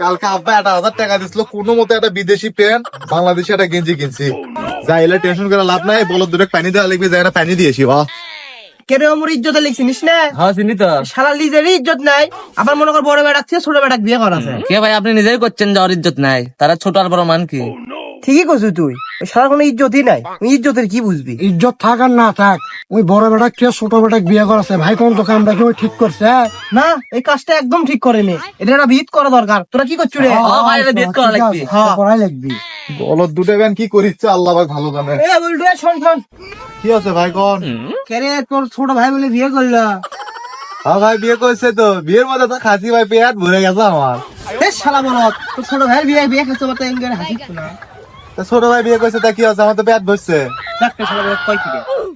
কালকে আব্বা একটা হাজার টাকা দিছিল কোনো মতে একটা বিদেশি প্যান্ট বাংলাদেশি একটা গেঞ্জি কিনছি। যাই এলে টেনশন করে লাভ নাই বলো দুটো পানি দেওয়া লিখবি যাই পানি দিয়েছি বা কেন আমার ইজ্জতে লিখছিস না? হ্যাঁ চিনি তো। শালা লিজেরই ইজ্জত নাই আবার মনে কর বড় বেটাক ছোট বেটাক বিয়ে করা আছে কে ভাই আপনি নিজেই করছেন যে ওর ইজ্জত নাই? তারা ছোট আর বড় মান কি? ঠিকই করছিস তুই। সারা কোনো ইজ্জতই নাই। ইজ্জতের কি বুঝবি? ইজ্জত থাক আর না থাক ওই বড় বেটা কে ছোট বেটা বিয়ে করেছে? ভাই কোন তো কামটা কি ঠিক করছে? না এই কাজটা একদম ঠিক করেনি। এটা একটা ভিত করা দরকার। তোরা কি করছিস রে? ভাই, এটা বেদ করা লাগবে। হ্যাঁ। করাই লাগবি। বলো দুটো ব্যান কি করিচ্ছে? আল্লাহ ভাই ভালো জানে। এ বলটু শোন শোন। কি আছে ভাই কোন? কে রে তোর ছোট ভাই বলে বিয়ে করল? হ্যাঁ ভাই বিয়ে করছে তো। বিয়ের মধ্যে তো খাসি ভাই পেট ভরে গেছে আমার। এ শালা বলো তোর ছোট ভাইয়ের বিয়ে বিয়ে খেতে পারতে এঙ্গের হাসিস না তা ছোট ভাই বিয়ে করছে তা কি আছে আমার তো পেট ভরছে?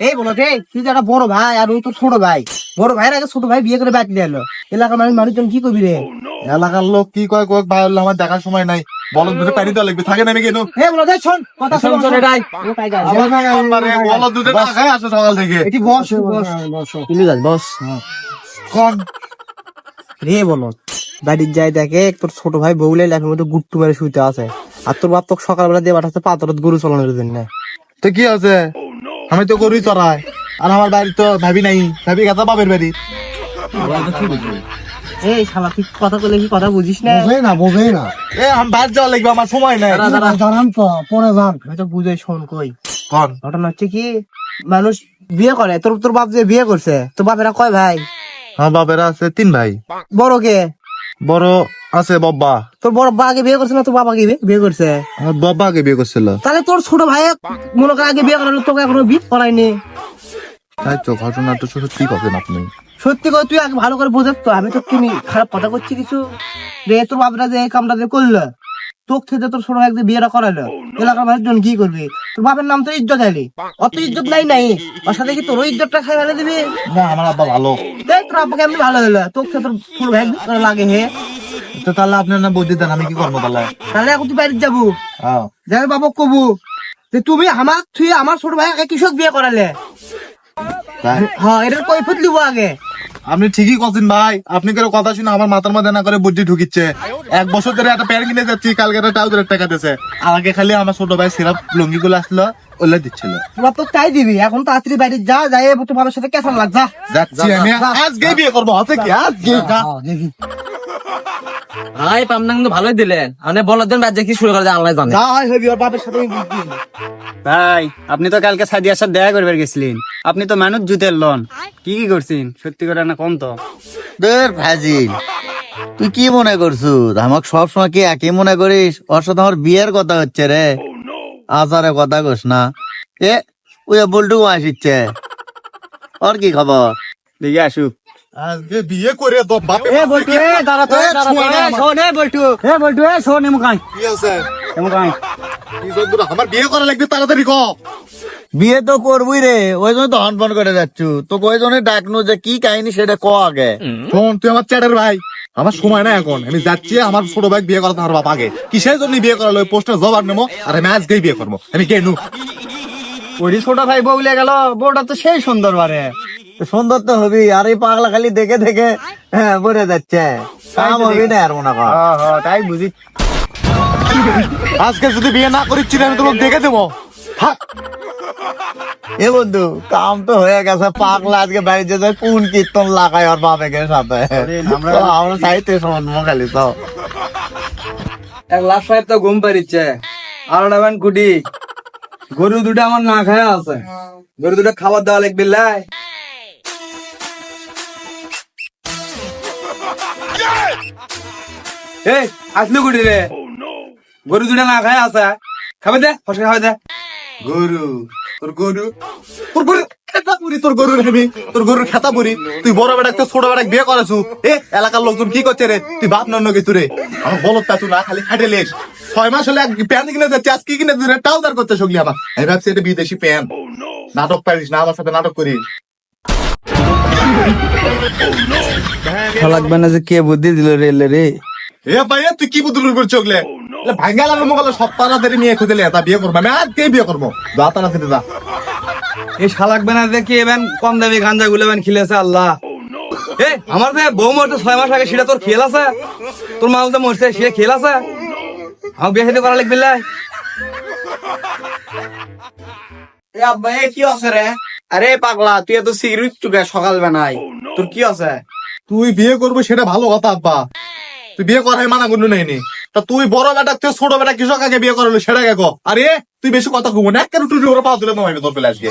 এই বলো রে তুই যে একটা বড় ভাই আর ওই তোর ছোট ভাই। বড় ভাইয়ের আগে ছোট ভাই বিয়ে করে ব্যাট নিয়ে এলো। এলাকার মানুষ মানুষজন কি করবি রে? এলাকার লোক কি কয় কোক ভাই হলো আমার দেখার সময় নাই। বলো দুটো পানি দেওয়া লাগবে থাকে না আমি কেন হে বলো দেখ শোন কথা শোন শোন এটাই। বলো দুটো টাকাই আছে সকাল থেকে। এটি বস বস। বসো যাস বস। কোন। রে বলো বাড়ির যাই দেখে তোর ছোট ভাই বউলে লেখার মধ্যে গুট্টু মেরে শুইতে আছে আর তোর বাপ তোকে সকালবেলা দিয়ে পাঠাচ্ছে পাথরত গরু চালানোর জন্য। তো কি আছে আমি তো করি চড়াই। আর আমার বাড়ি তো ভাবি নাই। ভাবি গেছে বাপের বাড়ি। এই শালা তুই কথা বলে কি কথা বুঝিস না? বোঝেই না বোঝেই না। এ আমি বাইরে যাওয়া লাগবে আমার সময় নাই। তো পরে যান। হয়তো বুঝে শোন কই। কোন? ঘটনা হচ্ছে কি মানুষ বিয়ে করে। তোর তোর বাপ যে বিয়ে করছে তোর বাপেরা কয় ভাই? আমার বাপেরা আছে তিন ভাই। বড় কে? বড় আছে বাবা। তোর বড় বা আগে বিয়ে করছে না? তোর বাবা আগে বিয়ে- করছে? আমার বাবা বিয়ে করছিল। তাহলে তোর ছোট ভাই মনে করে আগে বিয়ে করালো তোকে এখনও বিয়ে করায়নি। তাই তো ঘটনাটা সত্যি কথা আপনি? সত্যি করে তুই আগে ভালো করে বোঝাস তো আমি তো তুমি খারাপ কথা করছি কিছু। রে তোর বাপরা যে এই কামটা যে করল তোর থেকে তোর ছোট ভাই বিয়েটা করালো এলাকার মানুষজন কি করবি? তোর বাপের নাম তো ইজ্জত আলি। অত ইজ্জত নাই নাই ওর সাথে কি তোর ইজ্জতটা খাই ফেলে দিবি? না আমার আব্বা ভালো। দেখ তোর আব্বাকে এমনি ভালো হলো তোর থেকে তোর ছোট ভাই লাগে হে। তো তাহলে আপনার না বুদ্ধি দেন আমি কি করব তাহলে? তাহলে এখন তুই বাড়িতে যাব। হ্যাঁ যাবে কবু। যে তুমি আমার তুই আমার ছোট ভাই কৃষক বিয়ে করালে? হ্যাঁ এটার কৈফত লিবো আগে। আপনি ঠিকই করছেন ভাই। আপনি করে কথা শুনে আমার মাথার মধ্যে না করে বুদ্ধি ঢুকিচ্ছে। এক বছর ধরে একটা প্যান্ট কিনে যাচ্ছি কালকে একটা টাকা দিয়েছে। আগে খালি আমার ছোট ভাই সিরাপ লঙ্গি গুলো আসলো দিচ্ছিল। তোমার তো তাই দিবি এখন তাড়াতাড়ি বাড়ি যা যাই তোমার সাথে কেমন লাগ যা। যাচ্ছি আমি। আজকে বিয়ে করব কি? আজকে ভাই পামনা কিন্তু ভালোই দিলেন। বলার জন্য বাজে কি শুরু করে আল্লাহ জানে। যা হয় হবি ওর বাপের সাথে বুঝবি। ভাই আপনি তো কালকে সাদিয়ার সাথে দেখা করবার গেছিলেন। আপনি তো মানুষ জুতের লন। কি কি করছেন? সত্যি করে না কম তো। ফাজিল। তুই কি মনে করছু আমাকে সব সময় কি একই মনে করিস? ওর সাথে আমার বিয়ের কথা হচ্ছে রে। আচারে কথা কস না। এ ওই বল্টু আসিচ্ছে। ওর কি খবর? দেখি আসুক। আজকে বিয়ে করে তো বাপে এ বল্টু এ দাঁড়া তো দাঁড়া তো। শোন এ বল্টু এ বল্টু এ শোন এমন কাই কি আছে এমন কাই আমার বিয়ে করা লাগবে তাড়াতাড়ি ক বিয়ে তো করবই রে ওই জন্য তো হনফন করে যাচ্ছু। তো ওই জন্য ডাকনু যে কি কাহিনী সেটা ক আগে। শোন তুই আমার চ্যাটের ভাই। আমার সময় না এখন আমি যাচ্ছি আমার ছোট ভাই বিয়ে করাতে আমার বাপ আগে। কিসের জন্য বিয়ে করালো ওই পোস্টার জবাব নেব আর আমি আজকেই বিয়ে করব। আমি কেনু ওরি ছোট ভাই বউলে গেল বউটা তো সেই সুন্দর বারে। সুন্দর তো হবি আর এই পাগলা খালি দেখে দেখে হ্যাঁ বলে যাচ্ছে। কাম হবি না আর মনে কর। হ্যাঁ হ্যাঁ তাই বুঝি। আজকে যদি বিয়ে না করিচ্ছি আমি তো লোক দেখে দেবো। থাক। এ বন্ধু কাম তো হয়ে গেছে পাগলা আজকে বাড়িতে যায় কোন কীর্তন লাগায় ওর বাপের সাথে? আমরা- আমরা চাইতে শুনব খালি তো এক লাখ সাহেব তো ঘুম পারিচ্ছে আর কুটি? গরু দুটো আমার না খায় আছে। গরু দুটো খাবার দেওয়া লাগবে লাই। এই আসলু কুটি রে? গরু দুটো না খায় খাবে দে ফসকে খাবে দে। গরু তোর গরু। তোর গরু খেতা পুরি তোর গরুর হেবি তোর গরুর খেতা পুরি তুই বড় বেটাক ছোট বেটাক বিয়ে করেছু। এ এলাকার লোকজন কি করছে রে? তুই বাপ নন্ন কিছু রে। আমার বলত পাচু না খালি খাটে লেস। ছয় মাস হলে প্যান্ট কিনে যাচ্ছে আজকে কিনে দিলে টাউজার করতে সগলি আমার। আমি ভাবছি এটা বিদেশি প্যান্ট। নাটক পারিস না আমার সাথে নাটক করিস। লাগবে না যে কে বুদ্ধি দিল রে রে। এ ভাই তুই কি বুদুল করছ ওগলে? ভাঙ্গাল আর মগলে সব তাড়াতাড়ি মেয়ে খুঁজে তা বিয়ে করব আমি? আজকেই বিয়ে করব? যা তাড়াতাড়ি যা। এই শালাক বেনা দেখি এবেন কম দামি গাঞ্জা গুলো এবেন খিলেছে আল্লাহ। এ আমার যে বউ মরতে ছয় মাস আগে সেটা তোর খেল আছে? তোর মা যে মরছে সে খেল আছে? আমার বিয়ে সাথে করা লাগবে লাই এ আব্বা এ কি আছে রে? আরে পাগলা তুই এত সিগারেট চুকে সকাল বেনাই তোর কি আছে? তুই বিয়ে করবি সেটা ভালো কথা আব্বা। তুই বিয়ে করাই মানা করলু নেই তা তুই বড় বেটা তুই ছোট বেটা কৃষক আগে বিয়ে করালো সেটা কে আরে তুই বেশি কথা কমু না। কেন টুটি করে পা তুলে তোমায় তোর পেলে আজকে।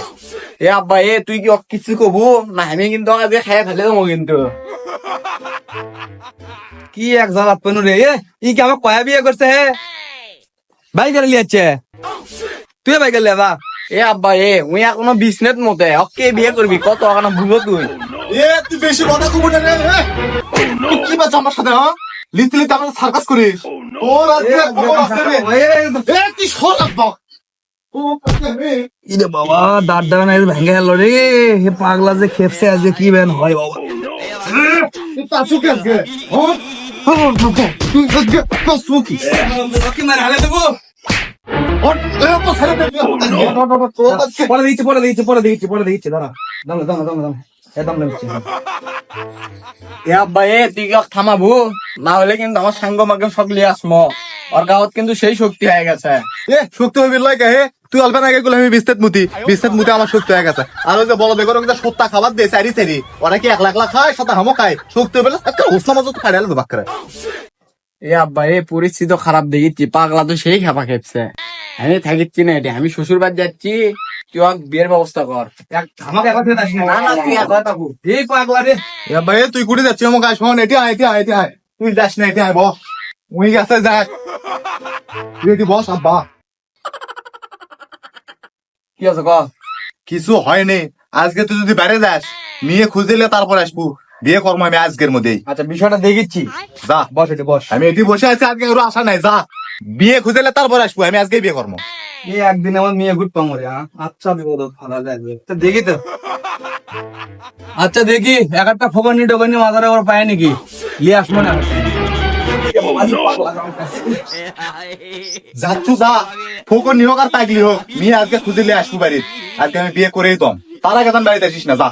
এ আব্বা এ তুই কি কিছু কবু? না আমি কিন্তু আজকে খাই ফেলে দেবো কিন্তু। কি এক জ্বালাত পেনু রে এ? ই কি আমার কয়া বিয়ে করছে হে? ভাই গেলে লিয়াচ্ছে? তুই ভাই গেলে দা এ আব্বা এ উই এখনও বিজনেস মতে। অকে বিয়ে করবি? কত এখনও ভুলো তুই? এ তুই বেশি কথা কমু না রে তুই কি বাচ্চা আমার সাথে হ্যাঁ? লিতে লিতে আমার সার্কাস করিস। তোর আজকে আছে রে। এ তুই সর আব্বা। ইরে বাবা দাঁড়া নাই ভেঙে গেল রে। হে পাগলা যে খেপছে আজকে কি বেন হয় বাবা? আজকে হ্যাঁ? হ্যাঁ, তুই আজকে মারে দেবো? পরে দিচ্ছি পরে দিচ্ছি পরে দিচ্ছি পরে দিচ্ছি দাঁড়া। একদম এ তুই থামাবো না হলে কিন্তু আমার সাঙ্গ মাকে সব লিয়ে আসমো। ওর গাঁত কিন্তু সেই শক্তি হয়ে গেছে। এ শক্তি হইবি লাগে হে? তুই অল্প আগে গুলো আমি বিস্তার মুতি। বিস্তার মুতি আমার শক্তি হয়ে গেছে। আর ওই যে বলো দেখো যে সত্তা খাবার দে চারি চারি ওরা কি এক লাখ লাখ খায় সাথে হামো খায়? শক্তি হইবে একটা মজা তো খাড়ে আলো বাক্কারে। এ আব্বা এ পরিস্থিতি খারাপ দেখিচ্ছি পাগলা তো সেই খাপা খেপছে। আমি থাকিচ্ছি না এটা আমি শ্বশুর বাড়ি যাচ্ছি। তুই বিয়ের ব্যবস্থা কর। আমাকে একবার ফেরত আসিস না। না তুই একবার থাকু এই পাগলা রে। ভাই তুই কুড়ি গায়ে শোন এটি আয় এটি আয় এটি আয়। তুই যাস না এটি আয় বস। উই গেছে যাক তুই এটি বস আব্বা। কি আছে ক কিছু হয়নি আজকে তুই যদি বাইরে যাস মেয়ে খুঁজিলে তারপর আসব। বিয়ে কর্ম আমি আজকের মধ্যেই। আচ্ছা বিষয়টা দেখিচ্ছি। যা। বস এটি বস। আমি এটি বসে আছি আজকে কারও আশা নাই যা। বিয়ে খুঁজিলে তারপর আসব আমি আজকে বিয়ে করব। এই একদিন আমার মেয়ে ঘুরতে পাবো রে হ্যাঁ? আচ্ছা বিপদ ফালা যাবে দেখি তো। আচ্ছা দেখি এক একটা ফোকানি টোকানি মাথার ওর পায় নাকি? লিয়ে আসব না। যাচ্ছু যা ফোকর নিহক আর তাগলি হোক মেয়ে আজকে খুঁজিলে আসব বাড়ির আজকে আমি বিয়ে করেই দম। তার আগে তো বাড়িতে আসিস না যা।